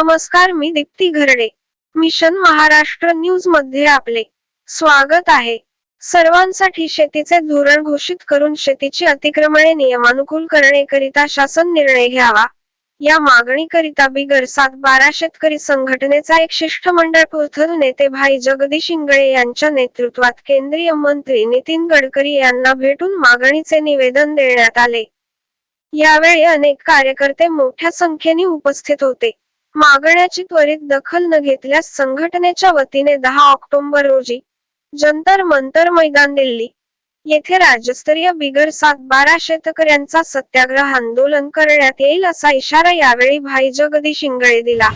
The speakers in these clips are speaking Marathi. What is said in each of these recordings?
नमस्कार मी दीप्ती घरडे. मिशन महाराष्ट्र न्यूजमध्ये आपले स्वागत आहे. सर्वांसाठी शेतीचे धोरण घोषित करून शेतीची अतिक्रमणे नियमानुकूल करण्याकरिता शासन निर्णय घ्यावा. या मागणीकरिता बिगर सात बारा शेतकरी संघटनेचा एक शिष्टमंडळ पोथर नेते भाई जगदीश इंगळे यांच्या नेतृत्वात केंद्रीय मंत्री नितीन गडकरी यांना भेटून मागणीचे निवेदन देण्यात आले. यावेळी अनेक कार्यकर्ते मोठ्या संख्येने उपस्थित होते. मागण्याची त्वरित दखल न घेतल्यास संघटनेच्या वतीने दहा ऑक्टोबर रोजी जंतर मंतर मैदान दिल्ली येथे राज्यस्तरीय बिगर सात बारा शेतकऱ्यांचा सत्याग्रह आंदोलन करण्यात येईल असा इशारा यावेळी भाई जगदीश इंगळे दिला.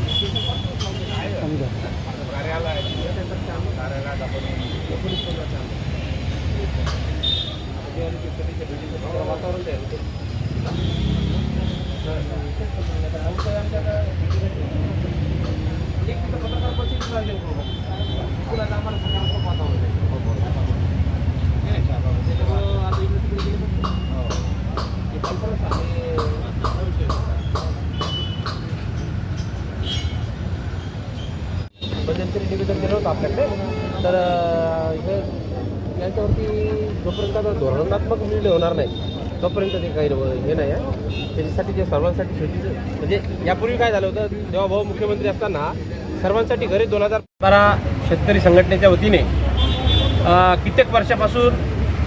मध्यंतरी निवेदन दिलं होतं आपल्याकडे तर अं, हे यांच्यावरती जोपर्यंत धोरणात्मक निर्णय होणार नाही तोपर्यंत ते काही हे नाही आहे. त्याच्यासाठी जे सर्वांसाठी शेतीचं म्हणजे यापूर्वी काय झालं होतं जेव्हा भाऊ मुख्यमंत्री असताना सर्वांसाठी घरे दोन हजार बारा शेतकरी संघटनेच्या वतीने कित्येक वर्षापासून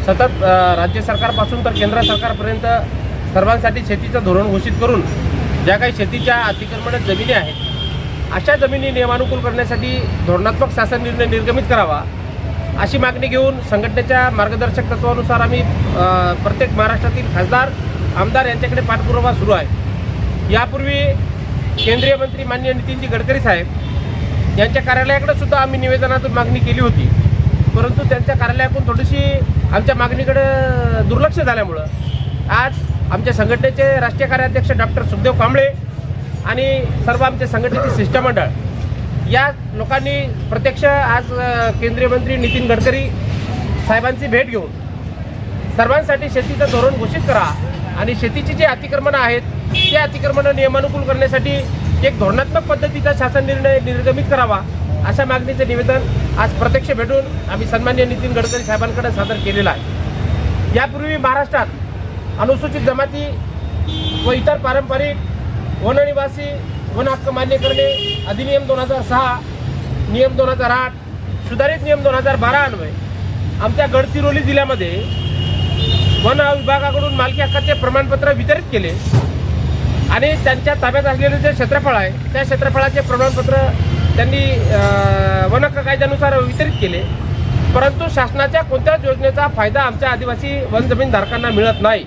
सतत राज्य सरकारपासून तर केंद्र सरकारपर्यंत सर्वांसाठी शेतीचं धोरण घोषित करून ज्या काही शेतीच्या अतिक्रमणात जमिनी आहेत अशा जमिनी नियमानुकूल करण्यासाठी धोरणात्मक शासन निर्णय निर्गमित करावा. अशी मागणी घेऊन संघटनेच्या मार्गदर्शक तत्वानुसार आम्ही प्रत्येक महाराष्ट्रातील खासदार आमदार यांच्याकडे पाठपुरावा सुरू आहे. यापूर्वी केंद्रीय मंत्री माननीय नितीनजी गडकरी साहेब यांच्या कार्यालयाकडे सुद्धा आम्ही निवेदनातून मागणी केली होती. परंतु त्यांच्या कार्यालयातून थोडीशी आमच्या मागणीकडे दुर्लक्ष झाल्यामुळं आज आमच्या संघटनेचे राष्ट्रीय कार्याध्यक्ष डॉक्टर सुखदेव कांबळे आणि सर्व आमचे संघटनेचे शिष्टमंडळ या लोकांनी प्रत्यक्ष आज केंद्रीय मंत्री नितीन गडकरी साहेबांची भेट घेऊन सर्वांसाठी शेतीचं धोरण घोषित करा आणि शेतीची जी अतिक्रमणं आहेत ते अतिक्रमणं नियमानुकूल करण्यासाठी एक धोरणात्मक पद्धतीचा शासन निर्णय निर्गमित करावा अशा मागणीचे निवेदन आज प्रत्यक्ष भेटून आम्ही सन्मान्य नितीन गडकरी साहेबांकडे सादर केलेलं आहे. यापूर्वी महाराष्ट्रात अनुसूचित जमाती व इतर पारंपरिक वननिवासी वन हक्क मान्य करणे अधिनियम दोन हजार सहा नियम दोन हजार आठ सुधारित नियम दोन हजार बारा अन्वये. आमच्या गडचिरोली जिल्ह्यामध्ये वन विभागाकडून मालकी हक्काचे प्रमाणपत्र वितरित केले आणि त्यांच्या ताब्यात असलेले जे क्षेत्रफळ आहे त्या क्षेत्रफळाचे प्रमाणपत्र त्यांनी वन हक्क कायद्यानुसार वितरित केले. परंतु शासनाच्या कोणत्याच योजनेचा फायदा आमच्या आदिवासी वन जमीनधारकांना मिळत नाही.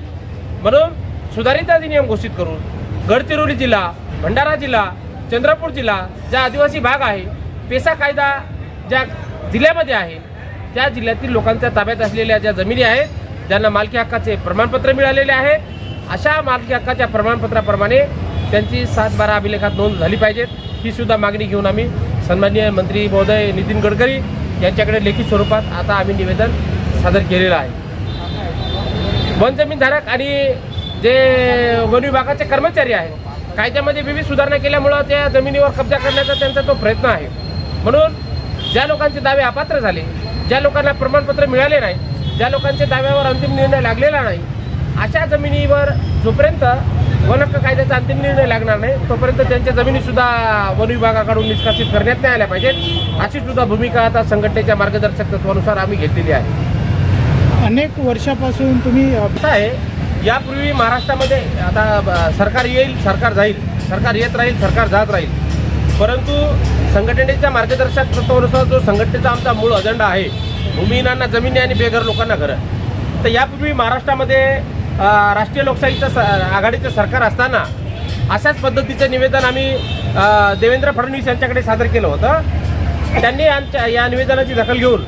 म्हणून सुधारित अधिनियम घोषित करून गडचिरोली जिल्हा भंडारा जिल्हा चंद्रपूर जिल्हा ज्या आदिवासी भाग आहे पेसा कायदा ज्या जिल्ह्यामध्ये आहे त्या जिल्ह्यातील लोकांच्या ताब्यात असलेल्या ज्या जमिनी आहेत ज्यांना मालकी हक्काचे प्रमाणपत्र मिळालेले आहे अशा मालकी हक्काच्या प्रमाणपत्राप्रमाणे त्यांची सात बारा अभिलेखात नोंद झाली पाहिजेत. ही सुद्धा मागणी घेऊन आम्ही सन्माननीय मंत्री महोदय नितीन गडकरी यांच्याकडे लेखी स्वरूपात आता आम्ही निवेदन सादर केलेलं आहे. वन जमीनधारक आणि जे वन विभागाचे कर्मचारी आहेत कायद्यामध्ये विविध सुधारणा केल्यामुळं त्या जमिनीवर कब्जा करण्याचा त्यांचा तो प्रयत्न आहे. म्हणून ज्या लोकांचे दावे अपात्र झाले ज्या लोकांना प्रमाणपत्र मिळाले नाही ज्या लोकांच्या दाव्यावर अंतिम निर्णय लागलेला नाही अशा जमिनीवर जोपर्यंत वन हक्क कायद्याचा अंतिम निर्णय लागणार नाही तोपर्यंत त्यांच्या जमिनीसुद्धा वन विभागाकडून निष्कासित करण्यात नाही आल्या पाहिजेत. अशी सुद्धा भूमिका आता संघटनेच्या मार्गदर्शक तत्वानुसार आम्ही घेतलेली आहे. अनेक वर्षापासून तुम्ही असं आहे यापूर्वी महाराष्ट्रामध्ये आता सरकार येईल सरकार जाईल. सरकार येत राहील सरकार जात राहील. परंतु संघटनेच्या मार्गदर्शक तत्वानुसार जो संघटनेचा आमचा मूळ अजेंडा आहे भूमिहीनांना जमिनी आणि बेघर लोकांना घरं. तर यापूर्वी महाराष्ट्रामध्ये राष्ट्रीय लोकशाहीचं स आघाडीचं सरकार असताना अशाच पद्धतीचं निवेदन आम्ही देवेंद्र फडणवीस यांच्याकडे सादर केलं होतं. त्यांनी आमच्या या निवेदनाची दखल घेऊन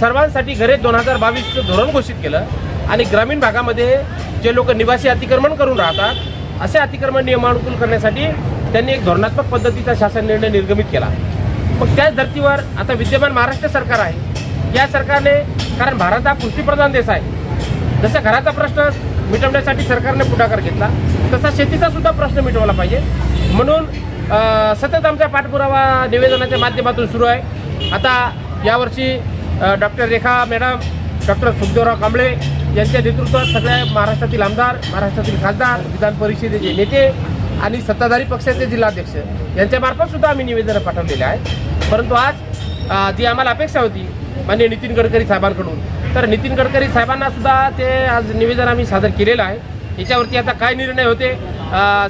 सर्वांसाठी घरे दोन हजार बावीसचं धोरण घोषित केलं आणि ग्रामीण भागामध्ये जे लोक निवासी अतिक्रमण करून राहतात असे अतिक्रमण नियमानुकूल करण्यासाठी त्यांनी एक धोरणात्मक पद्धतीचा शासन निर्णय निर्गमित केला. मग त्याच धर्तीवर आता विद्यमान महाराष्ट्र सरकार आहे. या सरकारने कारण भारत हा कृषीप्रधान देश आहे. जसा घराचा प्रश्न मिटवण्यासाठी सरकारने पुढाकार घेतला तसा शेतीचा सुद्धा प्रश्न मिटवला पाहिजे. म्हणून सतत आमच्या पाठपुरावा निवेदनाच्या माध्यमातून सुरू आहे. आता यावर्षी doctor Rekha madam doctor Sukhdevrao Kamble यांच्या नेतृत्वात सगळ्या महाराष्ट्रातील आमदार महाराष्ट्रातील खासदार विधान परिषदेचे नेते आणि सत्ताधारी पक्षाचे जिल्हाध्यक्ष यांच्यामार्फत सुद्धा आम्ही निवेदनं पाठवलेले आहे. परंतु आज जी आम्हाला अपेक्षा होती माननीय नितीन गडकरी साहेबांकडून तर नितीन गडकरी साहेबांना सुद्धा ते आज निवेदन आम्ही सादर केलेलं आहे. याच्यावरती आता काय निर्णय होते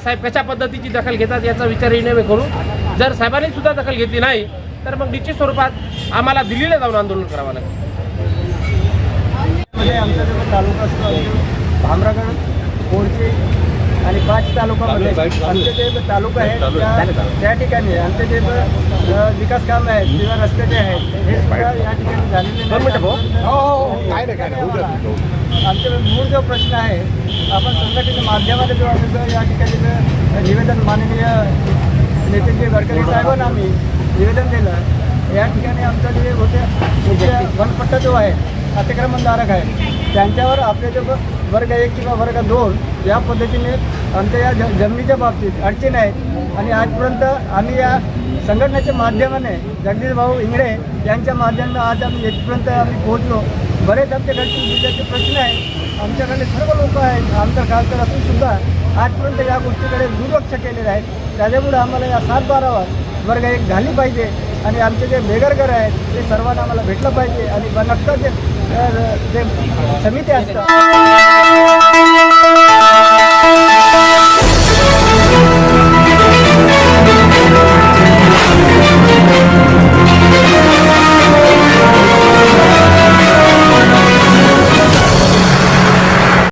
साहेब कशा पद्धतीची दखल घेतात याचा विचार निर्णय करू. जर साहेबांनी सुद्धा दखल घेतली नाही तर मग निश्चित स्वरूपात आम्हाला दिल्लीला जाऊन आंदोलन करावं लागेल. मध्ये आमचा जो तालुका असतो भामरागड कोरची आणि पाच तालुकामध्ये आमचे जे तालुका आहेत त्या ठिकाणी आमचे जे विकास काम आहेत किंवा रस्ते जे आहेत हे सुद्धा या ठिकाणी झालेले नाही आमचे मूळ जो प्रश्न आहे आपण संघटनेच्या माध्यमाने जो आम्ही या ठिकाणी निवेदन माननीय नितीनजी गडकरी साहेबांना आम्ही निवेदन दिलं. या ठिकाणी आमचं जे होते वनपट्टा जो आहे अतिक्रमणधारक आहे त्यांच्यावर आपले जे वर्ग एक किंवा वर्ग दोन या पद्धतीने आमच्या या ज जमिनीच्या बाबतीत अडचण आहे आणि आजपर्यंत आम्ही या संघटनेच्या माध्यमाने जगदीश भाऊ इंगळे यांच्या माध्यमाने आज आम्ही येथपर्यंत आम्ही पोहोचलो. बरेच आमच्या गडचिरोली जिल्ह्याचे प्रश्न आहे आमच्याकडे सर्व लोक आहेत. आमदार खासदार असून सुद्धा आजपर्यंत या गोष्टीकडे दुर्लक्ष केलेले आहेत. त्याच्यामुळे आम्हाला या सात बारावर वर्ग एक झाली पाहिजे. आणि आमचे जे बेघरघर आहेत ते सर्वांना आम्हाला भेटलं पाहिजे. आणि बनकता जे समिती असतात